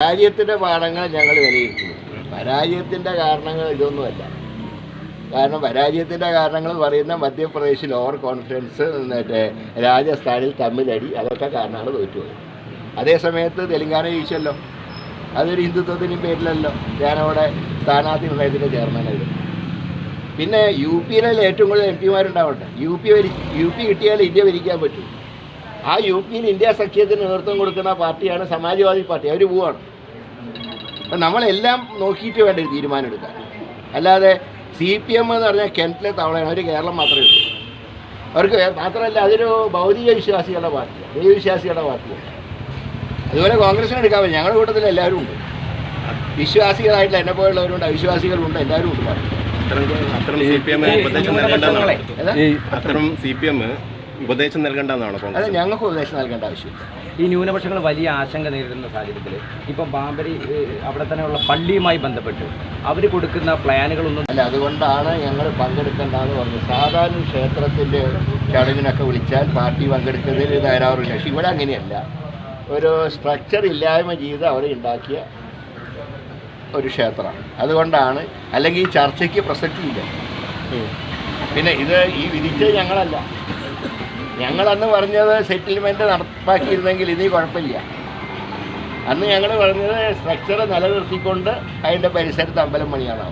പരാജയത്തിന്റെ പാഠങ്ങൾ ഞങ്ങൾ വിലയിരുത്തുന്നു. പരാജയത്തിന്റെ കാരണങ്ങൾ ഇതൊന്നുമല്ല. കാരണം പരാജയത്തിന്റെ കാരണങ്ങൾ പറയുന്ന മധ്യപ്രദേശിൽ ഓവർ കോൺഫിഡൻസ് മറ്റേ രാജസ്ഥാനിൽ തമ്മിലടി അതൊക്കെ കാരണമാണ് തോറ്റുപോയത് അതേസമയത്ത് തെലങ്കാന ജയിച്ചല്ലോ. അതൊരു ഹിന്ദുത്വത്തിന്റെ പേരിലല്ലോ. ഞാനവിടെ സ്ഥാനാർത്ഥി നിർണയത്തിന്റെ ചെയർമാനായിരുന്നു പിന്നെ യു പിയിലെ ഏറ്റവും കൂടുതൽ എം പിമാരുണ്ടാവട്ടെ. യു പി ഭരി യു പി കിട്ടിയാൽ ഇന്ത്യ ഭരിക്കാൻ പറ്റും. ആ യു പിയിൽ ഇന്ത്യ സഖ്യത്തിന് നേതൃത്വം കൊടുക്കുന്ന പാർട്ടിയാണ് സമാജ്വാദി പാർട്ടി. അവർ പോവാണ്. അപ്പം നമ്മളെല്ലാം നോക്കിയിട്ട് വേണ്ട ഒരു തീരുമാനം എടുക്കാൻ അല്ലാതെ സി പി എം എന്ന് പറഞ്ഞാൽ കിണറ്റിലെ തവളയാണ്. അവർ കേരളം മാത്രമേ ഉള്ളൂ. അവർക്ക് മാത്രമല്ല അതൊരു ഭൗതിക വിശ്വാസികളുടെ പാർട്ടിയാണ് ദൈവവിശ്വാസികളുടെ പാർട്ടിയാണ് അതുപോലെ കോൺഗ്രസിന് എടുക്കാൻ പറ്റും ഞങ്ങളുടെ കൂട്ടത്തിൽ എല്ലാവരും ഉണ്ട്. വിശ്വാസികളായിട്ടുള്ള എന്നെ പോലുള്ളവരുണ്ട് അവിശ്വാസികളുണ്ട് എല്ലാവരും ഉണ്ട് പാർട്ടി അത്തരം സി പി എം ഉപദേശം നൽകേണ്ടെന്നാണ് ഏതാ? അത്തരം സി പി എം ഉപദേശം നൽകേണ്ടതാണ് അതെ കോൺഗ്രസ് ഞങ്ങൾക്ക് ഉപദേശം നൽകേണ്ട ആവശ്യമില്ല. ഈ ന്യൂനപക്ഷങ്ങൾ വലിയ ആശങ്ക നേരിടുന്ന സാഹചര്യത്തിൽ ഇപ്പം ബാമ്പരി അവിടെ തന്നെയുള്ള പള്ളിയുമായി ബന്ധപ്പെട്ട് അവർ കൊടുക്കുന്ന പ്ലാനുകളൊന്നും അല്ല അതുകൊണ്ടാണ് ഞങ്ങൾ പങ്കെടുക്കേണ്ടതെന്ന് പറഞ്ഞത്. സാധാരണ ക്ഷേത്രത്തിന്റെ ചടങ്ങിനൊക്കെ വിളിച്ചാൽ പാർട്ടി പങ്കെടുക്കുന്നതിൽ തയ്യാറാവില്ല പക്ഷെ ഇവിടെ അങ്ങനെയല്ല. ഒരു സ്ട്രക്ചർ ഇല്ലായ്മ ചെയ്ത് അവർ ഉണ്ടാക്കിയ ഒരു ക്ഷേത്രമാണ്. അതുകൊണ്ടാണ് അല്ലെങ്കിൽ ഈ ചർച്ചയ്ക്ക് പ്രസക്തിയില്ല. പിന്നെ ഇത് ഈ വിധിച്ചത് ഞങ്ങളല്ല. ഞങ്ങളന്ന് പറഞ്ഞത് സെറ്റിൽമെന്റ് നടപ്പാക്കിയിരുന്നെങ്കിൽ ഇനി കുഴപ്പമില്ല. അന്ന് ഞങ്ങൾ പറഞ്ഞത് സ്ട്രക്ചർ നിലനിർത്തിക്കൊണ്ട് അതിന്റെ പരിസരത്ത് അമ്പലം പണിയാണോ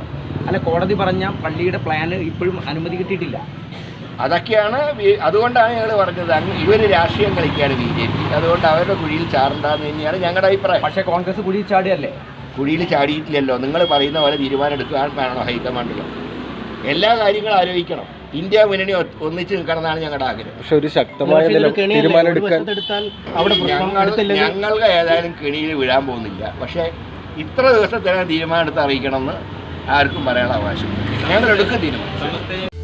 അല്ല കോടതി പറഞ്ഞ പള്ളിയുടെ പ്ലാന് ഇപ്പോഴും അനുമതി കിട്ടിയിട്ടില്ല. അതൊക്കെയാണ് അതുകൊണ്ടാണ് ഞങ്ങൾ പറഞ്ഞത് അങ്ങ് ഇവർ രാഷ്ട്രീയം കളിക്കുകയാണ് ബി ജെ പി. അതുകൊണ്ട് അവരുടെ കുഴിയിൽ ചാടണ്ടെന്ന് തന്നെയാണ് ഞങ്ങളുടെ അഭിപ്രായം. പക്ഷേ കോൺഗ്രസ് കുഴിയിൽ ചാടിയല്ലേ കുഴിയിൽ ചാടിയിട്ടില്ലല്ലോ. നിങ്ങൾ പറയുന്ന പോലെ തീരുമാനം എടുക്കാൻ വേണോ ഹൈക്കമാൻഡിൽ എല്ലാ കാര്യങ്ങളും ആലോചിക്കണം. ഇന്ത്യ മുന്നണി ഒന്നിച്ച് നിൽക്കണം എന്നാണ് ഞങ്ങളുടെ ആഗ്രഹം. പക്ഷെ ഒരു ശക്തമായ ഞങ്ങൾക്ക് ഏതായാലും കെണിയിൽ വീഴാൻ പോകുന്നില്ല. പക്ഷെ ഇത്ര ദിവസത്തിനകം തീരുമാനം എടുത്ത് അറിയിക്കണമെന്ന് ആർക്കും പറയാനുള്ള അവകാശം ഞങ്ങൾ എടുക്കും തീരുമാനം.